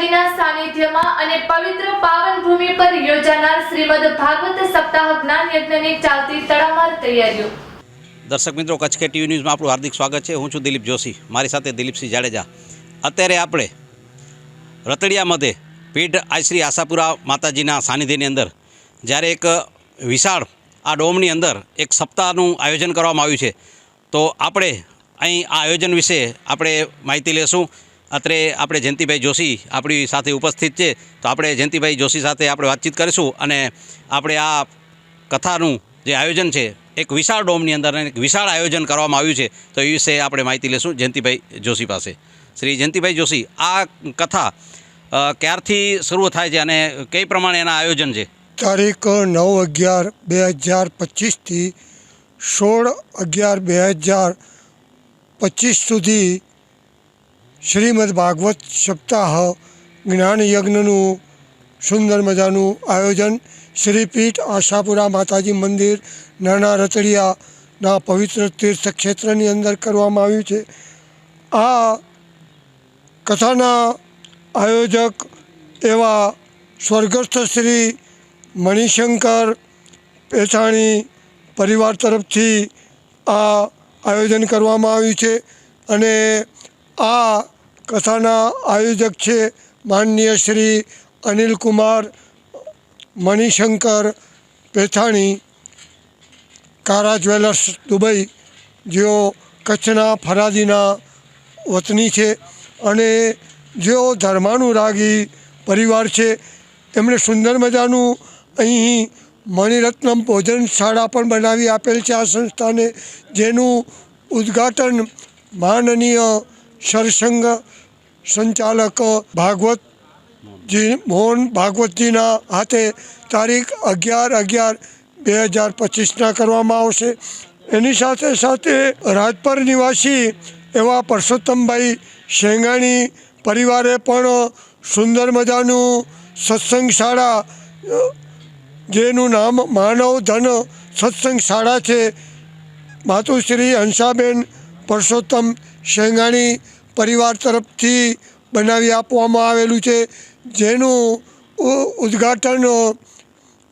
માતાજીના સાનિધ્યમાં અને પવિત્ર પાવન ભૂમિ પર યોજાનાર શ્રીમદ ભાગવત સપ્તાહ જ્ઞાન યજ્ઞની ચાલતી તડામાર તૈયારીઓ. દર્શક મિત્રો, કચ્છ કે ટીવી ન્યૂઝમાં આપણું હાર્દિક સ્વાગત છે. હું છું દિલીપ જોશી. મારી સાથે દિલીપસિંહ જાડેજા. અત્યારે આપણે રતડિયા મધ્યે પીઠ આશ્રી આશાપુરા માતાજીના સાનિધ્યની અંદર જ્યારે એક વિશાળ આ ડોમની અંદર એક સપ્તાહનું આયોજન કરવામાં આવ્યું છે, તો આપણે અહીં આ આયોજન વિશે આપણે માહિતી લેશું અત્રે આપણે જયંતિભાઈ જોશી આપણી સાથે ઉપસ્થિત છે. તો આપણે જયંતિભાઈ જોશી સાથે આપણે વાતચીત કરીશું અને આપણે આ કથાનું જે આયોજન છે, એક વિશાળ ડોમની અંદર એક વિશાળ આયોજન કરવામાં આવ્યું છે. તો એ વિશે આપણે માહિતી લેશું જયંતિભાઈ જોશી પાસે. શ્રી જયંતિભાઈ જોશી, આ કથા ક્યારથી શરૂ થાય છે અને કઈ પ્રમાણે એના આયોજન છે? તારીખ નવ અગિયાર બે હજાર પચીસથી સોળ અગિયાર બે હજાર પચીસ સુધી શ્રીમદ ભાગવત સપ્તાહ જ્ઞાન યજ્ઞનું સુંદર મજાનું આયોજન. શ્રીપીઠ આશાપુરા માતાજી મંદિર નાના રતડિયાના પવિત્ર તીર્થ ક્ષેત્રની અંદર કરવામાં આવ્યું છે. આ કથાના આયોજક એવા સ્વર્ગસ્થ શ્રી મણિશંકર પેછાણી પરિવાર તરફથી આ આયોજન કરવામાં આવ્યું છે અને આ કથાના આયોજક છે માનનીય શ્રી અનિલકુમાર મણિશંકર પેથાણી, કારા જ્વેલર્સ દુબઈ, જેઓ કચ્છના ફરાદીના વતની છે અને જેઓ ધર્માનુરાગી પરિવાર છે. એમણે સુંદર મજાનું અહીં મણિરત્નમ ભોજનશાળા પણ બનાવી આપેલ છે આ સંસ્થાને, જેનું ઉદ્ઘાટન માનનીય સરસંઘ સંચાલક ભાગવતજી મોહન ભાગવતજીના હાથે તારીખ અગિયાર અગિયાર બે હજાર પચીસના કરવામાં આવશે. એની સાથે સાથે રાજપર નિવાસી એવા પરસોત્તમભાઈ શેંગાણી પરિવારે પણ સુંદર મજાનું સત્સંગ શાળા, જેનું નામ માનવ ધન સત્સંગ શાળા છે. માતુશ્રી હંસાબેન પરસોત્તમ શેંગાણી પરિવાર તરફથી બનાવી આપવામાં આવેલું છે, જેનું ઉદ્ઘાટન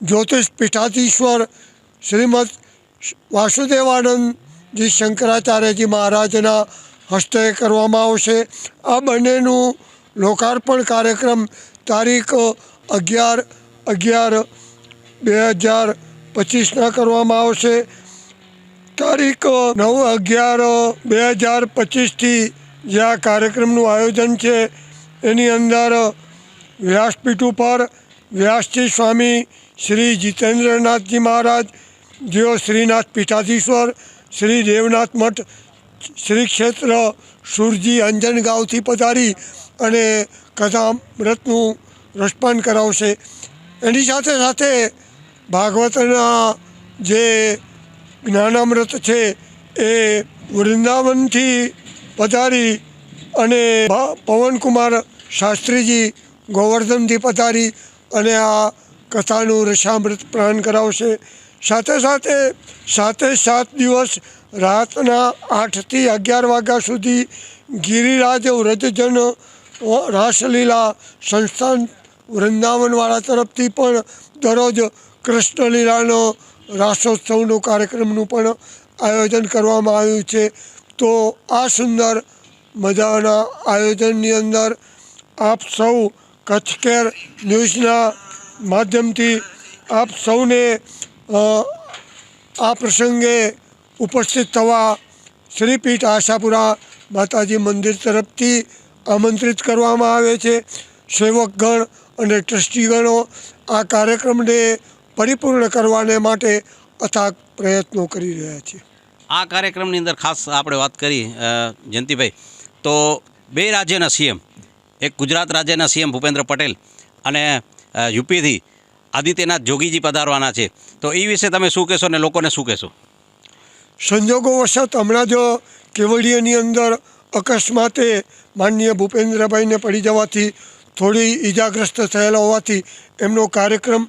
જ્યોતિષ પીઠાધીશ્વર શ્રીમદ વાસુદેવાનંદજી શંકરાચાર્યજી મહારાજના હસ્તે કરવામાં આવશે. આ બંનેનું લોકાર્પણ કાર્યક્રમ તારીખ અગિયાર અગિયાર બે હજાર પચીસના કરવામાં આવશે. તારીખ નવ અગિયાર બે હજાર પચીસથી જે આ કાર્યક્રમનું આયોજન છે, એની અંદર વ્યાસપીઠ ઉપર વ્યાસજી સ્વામી શ્રી જીતેન્દ્રનાથજી મહારાજ, જેઓ શ્રીનાથ પીઠાધીશ્વર, શ્રી દેવનાથ મઠ, શ્રી ક્ષેત્ર સુરજી અંજનગાંવથી પધારી અને કથામૃતનું રસપાન કરાવશે. એની સાથે સાથે ભાગવતના જે જ્ઞાનામૃત છે એ વૃંદાવનથી પધારી અને પવનકુમાર શાસ્ત્રીજી ગોવર્ધનથી પધારી અને આ કથાનું રસામૃત પ્રાણ કરાવશે. સાથે સાથે સાતે સાત દિવસ રાતના આઠથી અગિયાર વાગ્યા સુધી ગિરિરાજ વ્રજજન રાસલીલા સંસ્થાન વૃંદાવનવાળા તરફથી પણ દરરોજ કૃષ્ણલીલાનો રાસોત્સવનો કાર્યક્રમનું પણ આયોજન કરવામાં આવ્યું છે. તો આ સુંદર મજાના આયોજનની અંદર આપ સૌ કચ્છ કેર ન્યૂઝના માધ્યમથી આપ સૌને આ પ્રસંગે ઉપસ્થિત થવા શ્રીપીઠ આશાપુરા માતાજી મંદિર તરફથી આમંત્રિત કરવામાં આવે છે. સેવકગણ અને ટ્રસ્ટીગણો આ કાર્યક્રમને પરિપૂર્ણ કરવાને માટે અથાગ પ્રયત્નો કરી રહ્યા છીએ આ કાર્યક્રમની અંદર ખાસ આપણે વાત કરી જયંતિભાઈ. તો બે રાજ્યના સીએમ એક ગુજરાત રાજ્યના સીએમ ભૂપેન્દ્ર પટેલ અને યુપીથી આદિત્યનાથ જોગીજી પધારવાના છે. તો એ વિશે તમે શું કહેશો ને લોકોને શું કહેશો? સંજોગો વશત હમણાં જ કેવડિયાની અંદર અકસ્માતે માનનીય ભૂપેન્દ્રભાઈને પડી જવાથી થોડી ઈજાગ્રસ્ત થયેલા હોવાથી એમનો કાર્યક્રમ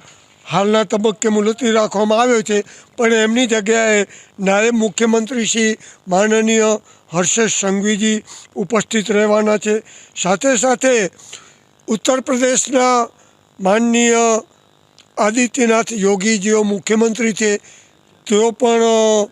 હાલના તબક્કે મુલતવી રાખવામાં આવ્યો છે, પણ એમની જગ્યાએ નાયબ મુખ્યમંત્રી શ્રી માનનીય હર્ષેશ સંઘવીજી ઉપસ્થિત રહેવાના છે. સાથે સાથે ઉત્તર પ્રદેશના માનનીય આદિત્યનાથ યોગી જેઓ મુખ્યમંત્રી છે. તેઓ પણ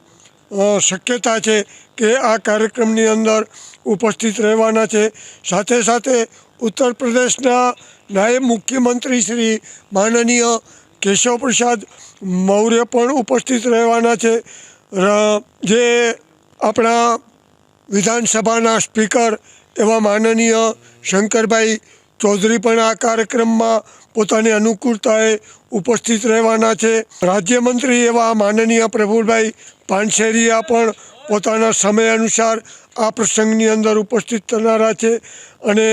શક્યતા છે કે આ કાર્યક્રમની અંદર ઉપસ્થિત રહેવાના છે. સાથે સાથે ઉત્તર પ્રદેશના નાયબ મુખ્યમંત્રી શ્રી માનનીય કેશવ પ્રસાદ મૌર્ય પણ ઉપસ્થિત રહેવાના છે. જે આપણા વિધાનસભાના સ્પીકર એવા માનનીય શંકરભાઈ ચૌધરી પણ આ કાર્યક્રમમાં પોતાની અનુકૂળતાએ ઉપસ્થિત રહેવાના છે. રાજ્યમંત્રી એવા માનનીય પ્રફુલભાઈ પાનસેરિયા પણ પોતાના સમય અનુસાર આ પ્રસંગની અંદર ઉપસ્થિત થનારા છે અને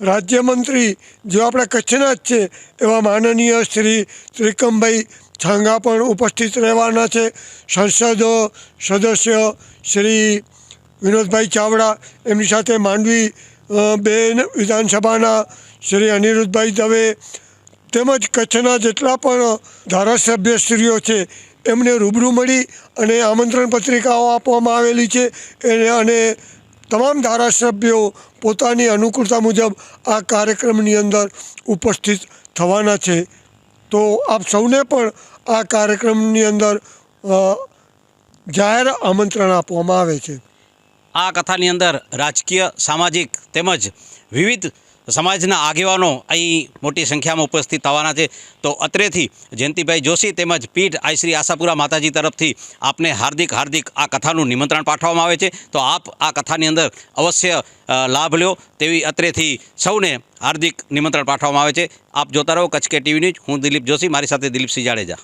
રાજ્યમંત્રી જે આપણા કચ્છના જ છે એવા માનનીય શ્રી ત્રિકમભાઈ છાંગા પણ ઉપસ્થિત રહેવાના છે. સંસદો, સદસ્ય શ્રી વિનોદભાઈ ચાવડા, એમની સાથે માંડવી બેન વિધાનસભાના શ્રી અનિરુદ્ધભાઈ દવે તેમજ કચ્છના જેટલા પણ ધારાસભ્યશ્રીઓ છે એમને રૂબરૂ મળી અને આમંત્રણ પત્રિકાઓ આપવામાં આવેલી છે. એને અને તમામ ધારાસભ્યો પોતાની અનુકૂળતા મુજબ આ કાર્યક્રમની અંદર ઉપસ્થિત થવાના છે. તો આપ સૌને પણ આ કાર્યક્રમની અંદર જાહેર આમંત્રણ આપવામાં આવે છે. આ કથાની અંદર રાજકીય, સામાજિક તેમજ વિવિધ સમાજના આગેવાનો અહીં મોટી સંખ્યામાં ઉપસ્થિત થવાના છે. તો અત્રેથી જયંતિભાઈ જોશી તેમજ પીઠ આઈ શ્રી આશાપુરા માતાજી તરફથી આપને હાર્દિક હાર્દિક આ કથાનું નિમંત્રણ પાઠવવામાં આવે છે. તો આપ આ કથાની અંદર અવશ્ય લાભ લ્યો. તેવી અત્રેથી સૌને હાર્દિક નિમંત્રણ પાઠવવામાં આવે છે. આપ જોતા રહો કચ્છ કે ટીવી ન્યૂઝ. હું દિલીપ જોશી. મારી સાથે દિલીપસિંહ જાડેજા.